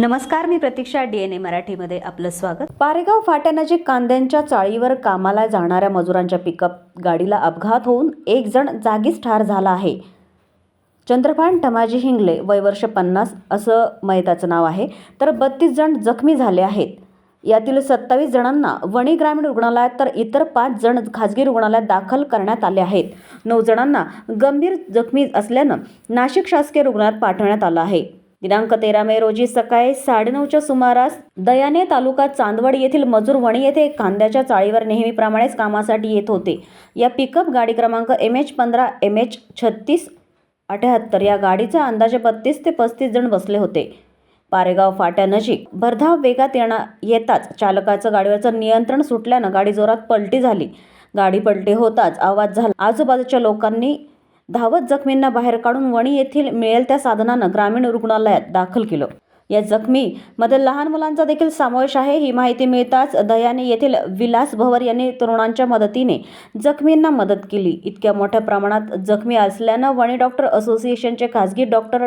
नमस्कार मी प्रतीक्षा D N ए मराठीमध्ये आपलं स्वागत. पारेगाव फाट्यानजीक कांद्यांच्या चाळीवर कामाला जाणाऱ्या मजुरांच्या पिकअप गाडीला अपघात होऊन एक जण जागीच ठार झाला आहे. चंद्रभान टमाजी हिंगले वय वर्ष पन्नास असं मयताचं नाव आहे. तर बत्तीस जण जखमी झाले आहेत. यातील सत्तावीस जणांना वणी ग्रामीण रुग्णालयात तर इतर पाच जण खाजगी रुग्णालयात दाखल करण्यात आले आहेत. नऊ जणांना गंभीर जखमी असल्यानं नाशिक शासकीय रुग्णालयात पाठवण्यात आलं आहे. दिनांक तेरा मे रोजी सकाळी साडेनऊच्या सुमारास दयाने तालुका चांदवड येथील मजूर वणी येथे कांद्याच्या चाळीवर नेहमीप्रमाणेच कामासाठी येत होते. या पिकअप गाडी क्रमांक एम एच पंधरा एम एच छत्तीस अठ्याहत्तर या गाडीचा अंदाजे बत्तीस ते पस्तीस जण बसले होते. पारेगाव फाट्यानजीक भरधाव वेगात येणार येताच चालकाचं गाडीवरचं नियंत्रण सुटल्यानं गाडी जोरात पलटी झाली. गाडी पलटी होताच आवाज झाला. आजूबाजूच्या लोकांनी धावत जखमींना बाहेर काढून वणी येथील मिळेल त्या साधनानं ग्रामीण रुग्णालयात दाखल केलं. या जखमी मध्ये लहान मुलांचा देखील समावेश आहे. ही माहिती मिळताच दयाने येथील विलास भवर यांनी तरुणांच्या मदतीने जखमींना मदत केली. इतक्या मोठ्या प्रमाणात जखमी असल्यानं वणी डॉक्टर असोसिएशनचे खासगी डॉक्टर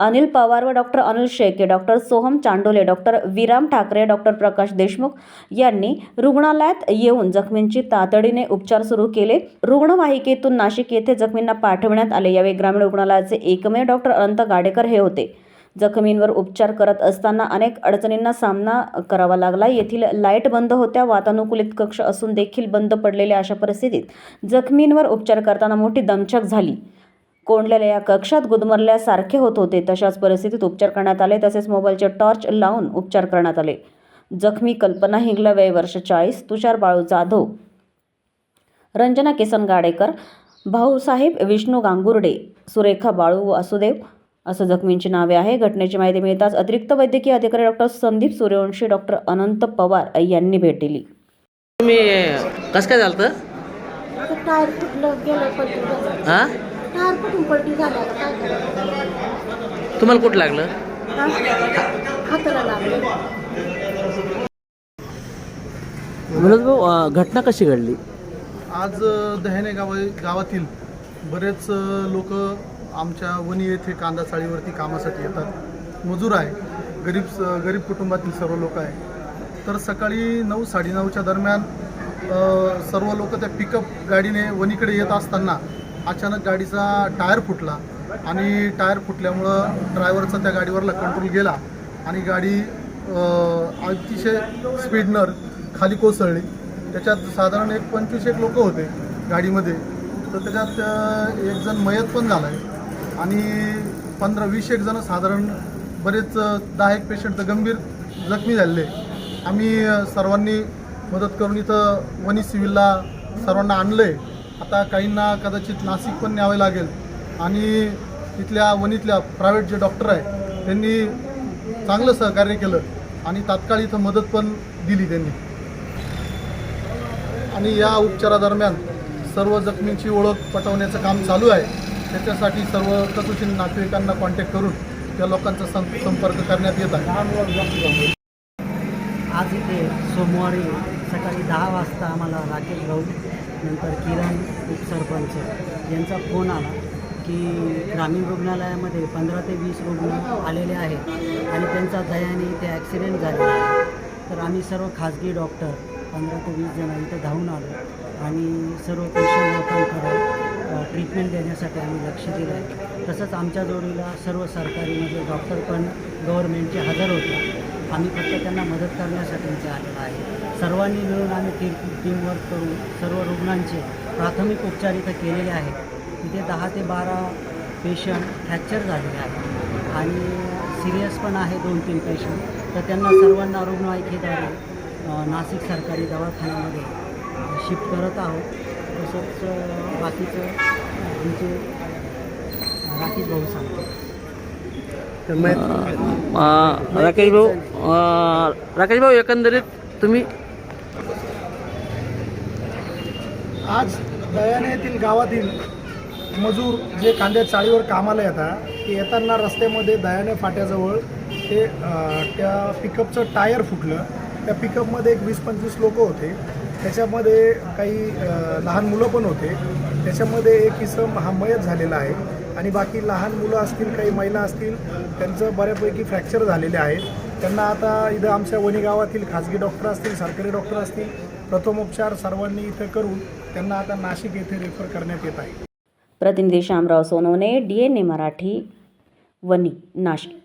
अनिल पवार व doctor Anil Sheke doctor Soham Chandole doctor Viram Thackeray doctor प्रकाश देशमुख यांनी रुग्णालयात येऊन जखमींची तातडीने उपचार सुरू केले. रुग्णवाहिकेतून नाशिक येथे जखमींना पाठवण्यात आले. यावेळी ग्रामीण रुग्णालयाचे एकमेव डॉक्टर अनंत गाडेकर हे होते. जखमींवर उपचार करत असताना अनेक अडचणींना सामना करावा लागला. येथील लाइट बंद होत्या. वातानुकूलित कक्ष असून देखील बंद पडलेल्या अशा परिस्थितीत जखमींवर उपचार करताना मोठी दमछाक झाली. कोंडलेल्या या कक्षात गुदमरल्यासारखे होत होते. तशाच परिस्थितीत उपचार करण्यात आले. तसेच मोबाईलचे टॉर्च लावून उपचार करण्यात आले. जखमी कल्पना हिंगला वय वर्ष चाळीस. तुषार बाळू जाधव. रंजना किसन गाडेकर भाऊसाहेब विष्णू गांगुर्डे. सुरेखा बाळू वासुदेव. असं जखमींची नावे आहे. घटनेची माहिती मिळताच अतिरिक्त वैद्यकीय अधिकारी डॉक्टर संदीप सूर्यवंशी डॉक्टर अनंत पवार यांनी भेट दिली. तुम्ही कसं काय झालं टायर फुटलं गेलं पलटी झालं हां? टायर फुटून पलटी झालं. आता काय करायचं? तुम्हाला कुठं लागलं? हा? हाताला लागलं. मनोज भाऊ अं, घटना कशी घडली? आज अ, दह्याने गाव गावातील बरेच लोक आमच्या वणी येथे कांदा चाळीवरती कामासाठी येतात. मजूर आहे. गरीब स- गरीब कुटुंबातील सर्व लोक आहे. तर सकाळी नऊ साडेनऊच्या दरम्यान सर्व लोक त्या पिकअप गाडीने वणीकडे येत असताना अचानक गाडीचा टायर फुटला आणि टायर फुटल्यामुळं ड्रायव्हरचा त्या गाडीवरला कंट्रोल गेला आणि गाडी अतिशय स्पीडनर खाली कोसळली. त्याच्यात साधारण एक पंचवीस एक लोक होते गाडीमध्ये. तर त्याच्यात एकजण एक जण मयत पण झाला आहे आणि पंधरा वीस एक जण साधारण बरेच दहा एक पेशंट तर गंभीर जखमी झालेले. आम्ही सर्वांनी मदत करून इथं वनी सिव्हिलला सर्वांना आणलं आहे आता काहींना कदाचित नाशिक पण न्यावे लागेल. आणि इथल्या वनीतल्या प्रायव्हेट जे डॉक्टर आहे त्यांनी चांगलं सहकार्य केलं आणि तात्काळ इथं मदत पण दिली त्यांनी. आणि या उपचारादरम्यान सर्व जखमींची ओळख पटवण्याचं काम चालू आहे. त्याच्यासाठी सर्व कसोशील नातेवाईकांना कॉन्टॅक्ट करून त्या लोकांचा सं संपर्क करण्यात येत आहे. आज इथे सोमवारी सकाळी दहा वाजता आम्हाला राकेश भाऊ नंतर किरण उपसरपंच यांचा फोन आला की ग्रामीण रुग्णालयामध्ये पंधरा ते वीस रुग्ण आलेले आहेत आणि त्यांचा दयाने इथे ॲक्सिडेंट झालेला आहे. तर आम्ही सर्व खाजगी डॉक्टर पंधरा ते वीस जण इथं धावून आलो आणि सर्व पेशंट लोकांकडे ट्रीटमेंट देण्यासाठी आम्ही लक्ष दिलं आहे तसंच आमच्या जोडीला सर्व सरकारी म्हणजे डॉक्टर पण गव्हर्मेंटचे हजर होते. आम्ही फक्त त्यांना मदत करण्यासाठी इथे आलेलो आहे. सर्वांनी मिळून आम्ही टीम टीमवर्क करून सर्व रुग्णांचे प्राथमिक उपचार इथं केलेले आहेत. तिथे दहा ते बारा पेशंट फ्रॅक्चर झालेले आहेत. आणि सिरियस पण आहे दोन तीन पेशंट तर त्यांना सर्वांना रुग्णवाहिकेद्वारे नाशिक सरकारी दवाखान्यामध्ये शिफ्ट करत आहोत. तसंच बाकीचं आमचे राकेश भाऊ सांगतो. राकेश भाऊ राकेश भाऊ एकंदरीत तुम्ही? आज दयाने येथील गावातील मजूर जे कांद्या चाळीवर कामाला येतात ते येताना रस्त्यामध्ये दयाने फाट्याजवळ ते त्या पिकअपचं टायर फुटलं. त्या पिकअपमध्ये एक वीस पंचवीस लोक होते. त्याच्यामध्ये काही लहान मुलं पण होते. त्याच्यामध्ये एक इसम हा मयत झालेला आहे. आणि बाकी लहान मुलं असतील काही महिला असतील त्यांचं बऱ्यापैकी फ्रॅक्चर झालेले आहेत. त्यांना आता इथं आमच्या वणी गावातील खाजगी डॉक्टर असतील सरकारी डॉक्टर असतील प्रथमोपचार सर्वांनी इथं करून त्यांना आता नाशिक येथे रेफर करण्यात येत आहे. प्रतिनिधी Shyamrao Sonawane D N A Marathi Vani Nashik.